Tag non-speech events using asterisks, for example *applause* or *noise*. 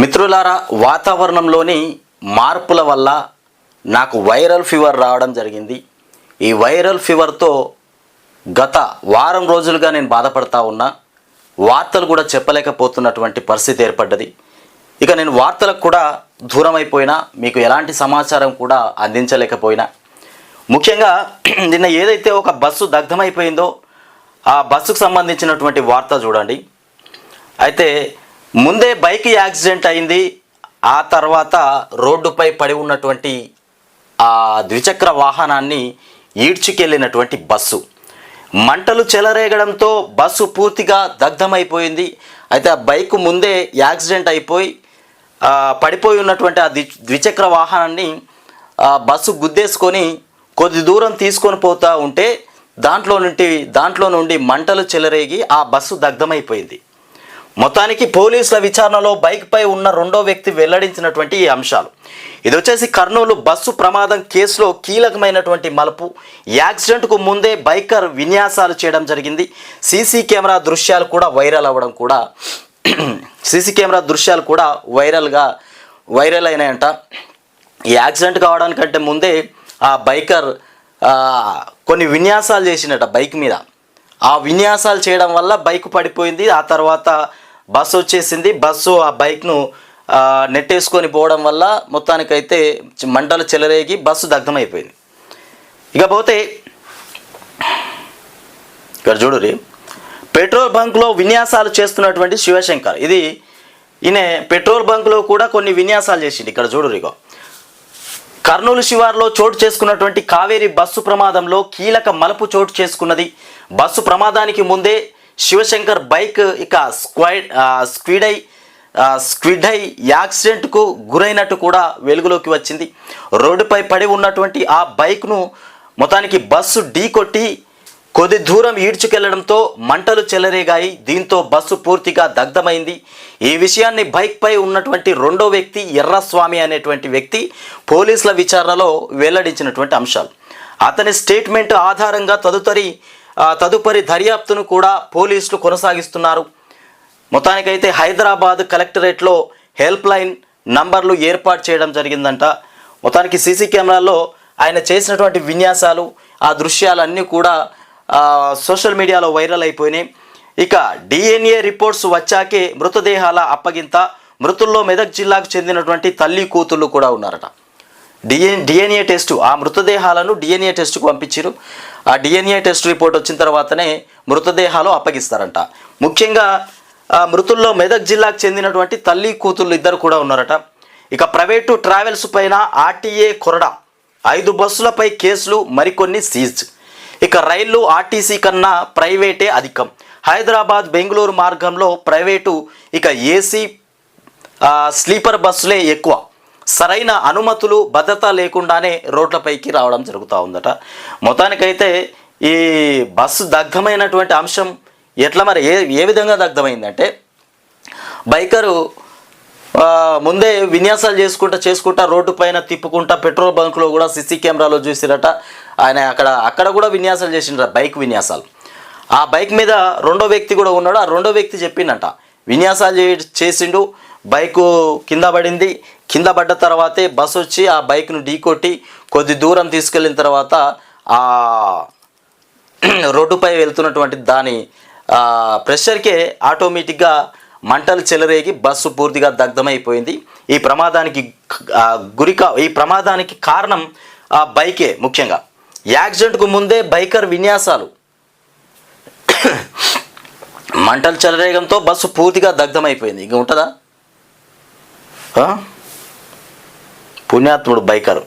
మిత్రులారా వాతావరణంలోని మార్పుల వల్ల నాకు వైరల్ ఫీవర్ రావడం జరిగింది. ఈ వైరల్ ఫీవర్తో గత వారం రోజులుగా నేను బాధపడతా ఉన్నా. వార్తలు కూడా చెప్పలేకపోతున్నటువంటి పరిస్థితి ఏర్పడ్డది. ఇక నేను వార్తలకు కూడా దూరం అయిపోయినా మీకు ఎలాంటి సమాచారం కూడా అందించలేకపోయినా. ముఖ్యంగా *clears throat* నిన్న ఏదైతే ఒక బస్సు దగ్ధమైపోయిందో ఆ బస్సుకు సంబంధించినటువంటి వార్త చూడండి. అయితే ముందే బైక్ యాక్సిడెంట్ అయింది. ఆ తర్వాత రోడ్డుపై పడి ఉన్నటువంటి ఆ ద్విచక్ర వాహనాన్ని ఈడ్చుకెళ్ళినటువంటి బస్సు. మంటలు చెలరేగడంతో బస్సు పూర్తిగా దగ్ధమైపోయింది. అయితే ఆ బైక్ ముందే యాక్సిడెంట్ అయిపోయి పడిపోయి ఉన్నటువంటి ఆ ద్వి ద్విచక్ర వాహనాన్ని బస్సు గుద్దేసుకొని కొద్ది దూరం తీసుకొని పోతూ ఉంటే దాంట్లో నుండి దాంట్లో నుండి మంటలు చెలరేగి ఆ బస్సు దగ్ధమైపోయింది. మొత్తానికి పోలీసుల విచారణలో బైక్పై ఉన్న రెండో వ్యక్తి వెల్లడించినటువంటి ఈ అంశాలు. ఇది వచ్చేసి కర్నూలు బస్సు ప్రమాదం కేసులో కీలకమైనటువంటి మలుపు. యాక్సిడెంట్కు ముందే బైకర్ విన్యాసాలు చేయడం జరిగింది. సీసీ కెమెరా దృశ్యాలు కూడా వైరల్ అవ్వడం కూడా *clears throat* సీసీ కెమెరా దృశ్యాలు కూడా వైరల్గా వైరల్ అయినాయంట. ఈ యాక్సిడెంట్ కావడానికంటే ముందే ఆ బైకర్ కొన్ని విన్యాసాలు చేసినట బైక్ మీద. ఆ విన్యాసాలు చేయడం వల్ల బైక్ పడిపోయింది. ఆ తర్వాత బస్సు వచ్చేసింది. బస్సు ఆ బైక్ను నెట్టేసుకొని పోవడం వల్ల మొత్తానికైతే మంటలు చెలరేగి బస్సు దగ్ధమైపోయింది. ఇకపోతే ఇక్కడ చూడురి పెట్రోల్ బంక్లో విన్యాసాలు చేస్తున్నటువంటి శివశంకర్. ఇది ఈయన పెట్రోల్ బంక్లో కూడా కొన్ని విన్యాసాలు చేసింది ఇక్కడ చూడు ఇగో. కర్నూలు శివార్లో చోటు చేసుకున్నటువంటి కావేరి బస్సు ప్రమాదంలో కీలక మలుపు చోటు చేసుకున్నది. బస్సు ప్రమాదానికి ముందే శివశంకర్ బైక్ ఇక స్క్వైడ్ స్క్విడై స్క్విడ్ స్క్విడై యాక్సిడెంట్కు గురైనట్టు కూడా వెలుగులోకి వచ్చింది. రోడ్డుపై పడి ఉన్నటువంటి ఆ బైక్ను మొత్తానికి బస్సు ఢీకొట్టి కొద్ది దూరం ఈడ్చుకెళ్ళడంతో మంటలు చెలరేగాయి. దీంతో బస్సు పూర్తిగా దగ్ధమైంది. ఈ విషయాన్ని బైక్పై ఉన్నటువంటి రెండో వ్యక్తి ఎర్రస్వామి అనేటువంటి వ్యక్తి పోలీసుల విచారణలో వెల్లడించినటువంటి అంశాలు. అతని స్టేట్మెంట్ ఆధారంగా తదుపరి తదుపరి దర్యాప్తును కూడా పోలీసులు కొనసాగిస్తున్నారు. మొత్తానికైతే హైదరాబాద్ కలెక్టరేట్లో హెల్ప్ లైన్ నంబర్లు ఏర్పాటు చేయడం జరిగిందంట. మొత్తానికి సీసీ కెమెరాల్లో ఆయన చేసినటువంటి విన్యాసాలు ఆ దృశ్యాలన్నీ కూడా సోషల్ మీడియాలో వైరల్ అయిపోయినాయి. ఇక డిఎన్ఏ రిపోర్ట్స్ వచ్చాకే మృతదేహాల అప్పగింత మృతుల్లో మెదక్ జిల్లాకు చెందినటువంటి తల్లి కూతుళ్ళు కూడా ఉన్నారట. డిఎన్ డిఎన్ఏ టెస్టు ఆ మృతదేహాలను డిఎన్ఏ టెస్టుకు పంపించారు ఆ డిఎన్ఏ టెస్ట్ రిపోర్ట్ వచ్చిన తర్వాతనే మృతదేహాలు అప్పగిస్తారంట. ముఖ్యంగా మృతుల్లో మెదక్ జిల్లాకు చెందినటువంటి తల్లి కూతుళ్ళు ఇద్దరు కూడా ఉన్నారట. ఇక ప్రైవేటు ట్రావెల్స్ పైన ఆర్టీఏ కొరడా ఐదు బస్సులపై కేసులు మరికొన్ని సీజ్. ఇక రైళ్ళు ఆర్టీసీ కన్నా ప్రైవేటే అధికం. హైదరాబాద్ బెంగళూరు మార్గంలో ప్రైవేటు ఇక ఏసీ స్లీపర్ బస్సులే ఎక్కువ. సరైన అనుమతులు భద్రత లేకుండానే రోడ్లపైకి రావడం జరుగుతూ ఉందట. మొత్తానికైతే ఈ బస్సు దగ్ధమైనటువంటి అంశం ఎట్లా మరి ఏ ఏ విధంగా దగ్ధమైందంటే బైకరు ముందే విన్యాసాలు చేసుకుంటా చేసుకుంటా రోడ్డు పైన తిప్పుకుంటా పెట్రోల్ బంక్లో కూడా సీసీ కెమెరాలో చూసిరట. ఆయన అక్కడ అక్కడ కూడా విన్యాసాలు చేసిండ్ర బైక్ విన్యాసాలు. ఆ బైక్ మీద రెండో వ్యక్తి కూడా ఉన్నాడు. ఆ రెండో వ్యక్తి చెప్పిండట విన్యాసాలు చే- చేసిండు బైకు కింద పడింది. కింద పడ్డ తర్వాతే బస్సు వచ్చి ఆ బైక్ను ఢీకొట్టి కొద్ది దూరం తీసుకెళ్ళిన తర్వాత ఆ రోడ్డుపై వెళ్తున్నటువంటి దాని ప్రెషర్కే ఆటోమేటిక్గా మంటలు చెలరేగి బస్సు పూర్తిగా దగ్ధమైపోయింది. ఈ ప్రమాదానికి గురికా ఈ ప్రమాదానికి కారణం ఆ బైకే ముఖ్యంగా. యాక్సిడెంట్కు ముందే బైకర్ విన్యాసాలు. మంటలు చెలరేగంతో బస్సు పూర్తిగా దగ్ధమైపోయింది. ఇంక ఉంటుందా ఆ? పుణ్యాత్ముడు బైకరు